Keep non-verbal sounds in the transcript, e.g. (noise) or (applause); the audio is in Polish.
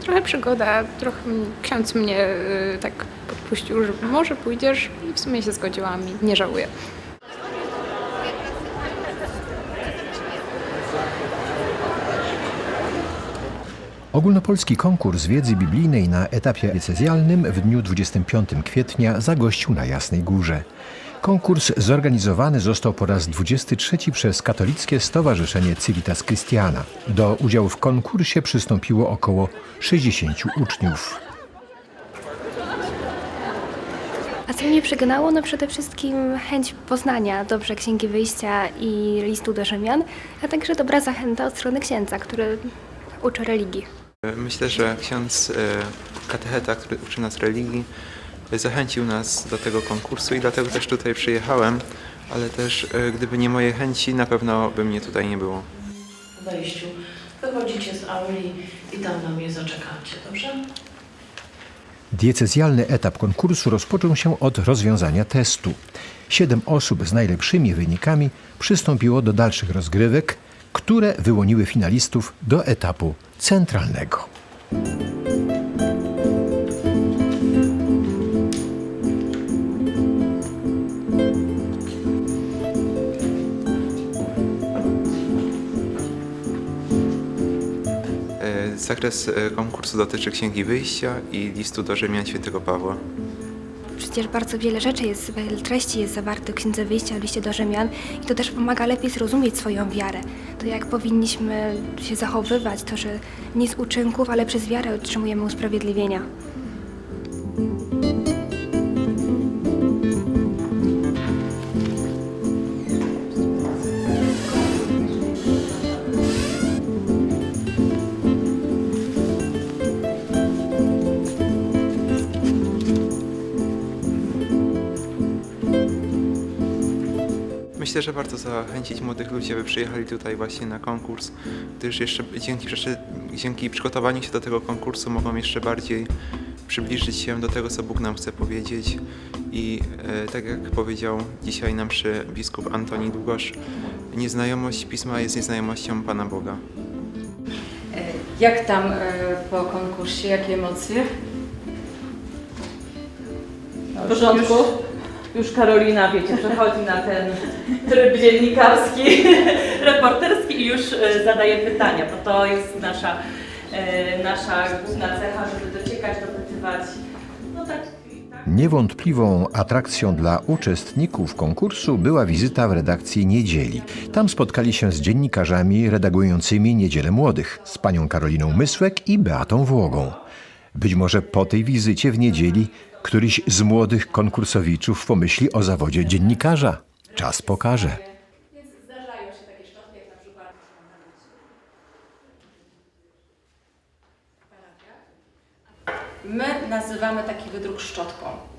trochę przygoda, trochę ksiądz mnie y, tak podpuścił, że może pójdziesz i w sumie się zgodziłam i nie żałuję. Ogólnopolski konkurs wiedzy biblijnej na etapie diecezjalnym w dniu 25 kwietnia zagościł na Jasnej Górze. Konkurs zorganizowany został po raz 23 przez Katolickie Stowarzyszenie Civitas Christiana. Do udziału w konkursie przystąpiło około 60 uczniów. A co mnie przekonało? No przede wszystkim chęć poznania dobrze Księgi Wyjścia i listu do Rzymian, a także dobra zachęta od strony księdza, który uczy religii. Myślę, że ksiądz e, katecheta, który uczy nas religii, zachęcił nas do tego konkursu i dlatego też tutaj przyjechałem, ale też e, gdyby nie moje chęci, na pewno by mnie tutaj nie było. w wejściu. Wychodzicie z auli i tam na mnie zaczekacie, dobrze? Diecezjalny etap konkursu rozpoczął się od rozwiązania testu. Siedem osób z najlepszymi wynikami przystąpiło do dalszych rozgrywek, które wyłoniły finalistów do etapu centralnego. Zakres e, konkursu dotyczy Księgi Wyjścia i listu do Rzymian świętego Pawła. Przecież bardzo wiele rzeczy jest, wiele treści jest zawartych w Księdze Wyjścia, liście do Rzymian i to też pomaga lepiej zrozumieć swoją wiarę. To jak powinniśmy się zachowywać, to że nie z uczynków, ale przez wiarę otrzymujemy usprawiedliwienia. Myślę, że warto zachęcić młodych ludzi, aby przyjechali tutaj właśnie na konkurs, gdyż jeszcze dzięki, rzeczy, dzięki przygotowaniu się do tego konkursu mogą jeszcze bardziej przybliżyć się do tego, co Bóg nam chce powiedzieć. I e, tak jak powiedział dzisiaj nam przy biskup Antoni Długosz, nieznajomość Pisma jest nieznajomością Pana Boga. Jak tam e, po konkursie, jakie emocje? W porządku? Już, Karolina, wiecie, przechodzi na ten tryb dziennikarski, (laughs) reporterski i już e, zadaje pytania, bo to jest nasza, e, nasza główna cecha, żeby dociekać, dopytywać. No tak, tak. Niewątpliwą atrakcją dla uczestników konkursu była wizyta w redakcji Niedzieli. Tam spotkali się z dziennikarzami redagującymi Niedzielę Młodych, z panią Karoliną Mysłek i Beatą Włogą. Być może po tej wizycie w Niedzieli któryś z młodych konkursowiczów pomyśli o zawodzie dziennikarza. Czas pokaże. My nazywamy taki wydruk szczotką.